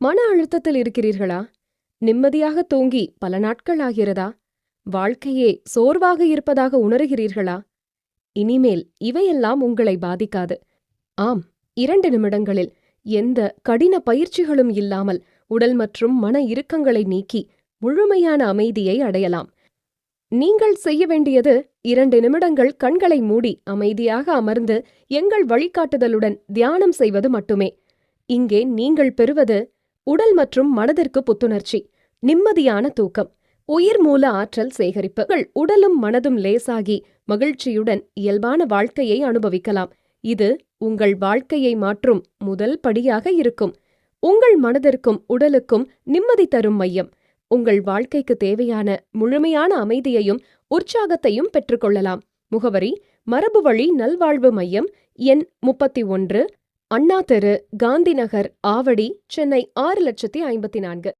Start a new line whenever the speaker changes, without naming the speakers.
மன அழுத்தத்தில் இருக்கிறீர்களா? நிம்மதியாக தூங்கி பல நாட்கள் ஆகிறதா? வாழ்க்கையே சோர்வாக இருப்பதாக உணர்கிறீர்களா? இனிமேல் இவையெல்லாம் உங்களை பாதிக்காது. ஆம் இரண்டு நிமிடங்களில். எந்த கடின பயிற்சிகளும் இல்லாமல் உடல் மற்றும் மன இறுக்கங்களை நீக்கி முழுமையான அமைதியை அடையலாம். நீங்கள் செய்ய வேண்டியது இரண்டு நிமிடங்கள் கண்களை மூடி அமைதியாக அமர்ந்து எங்கள் வழிகாட்டுதலுடன் தியானம் செய்வது மட்டுமே. இங்கே நீங்கள் பெறுவது உடல் மற்றும் மனதிற்கு புத்துணர்ச்சி நிம்மதியான தூக்கம் உயிர் மூல ஆற்றல் சேகரிப்புகள் உடலும் மனதும் லேசாகி மகிழ்ச்சியுடன் இயல்பான வாழ்க்கையை அனுபவிக்கலாம். இது உங்கள் வாழ்க்கையை மாற்றும் முதல் படியாக இருக்கும். உங்கள் மனதிற்கும் உடலுக்கும் நிம்மதி தரும் மையம். உங்கள் வாழ்க்கைக்கு தேவையான முழுமையான அமைதியையும் உற்சாகத்தையும் பெற்றுக்கொள்ளலாம் முகவரி மரபு வழி நல்வாழ்வு மையம் எண் முப்பத்தி ஒன்று அண்ணா தெரு காந்தி நகர் ஆவடி சென்னை ஆறு லட்சத்தி ஐம்பத்தி நான்கு.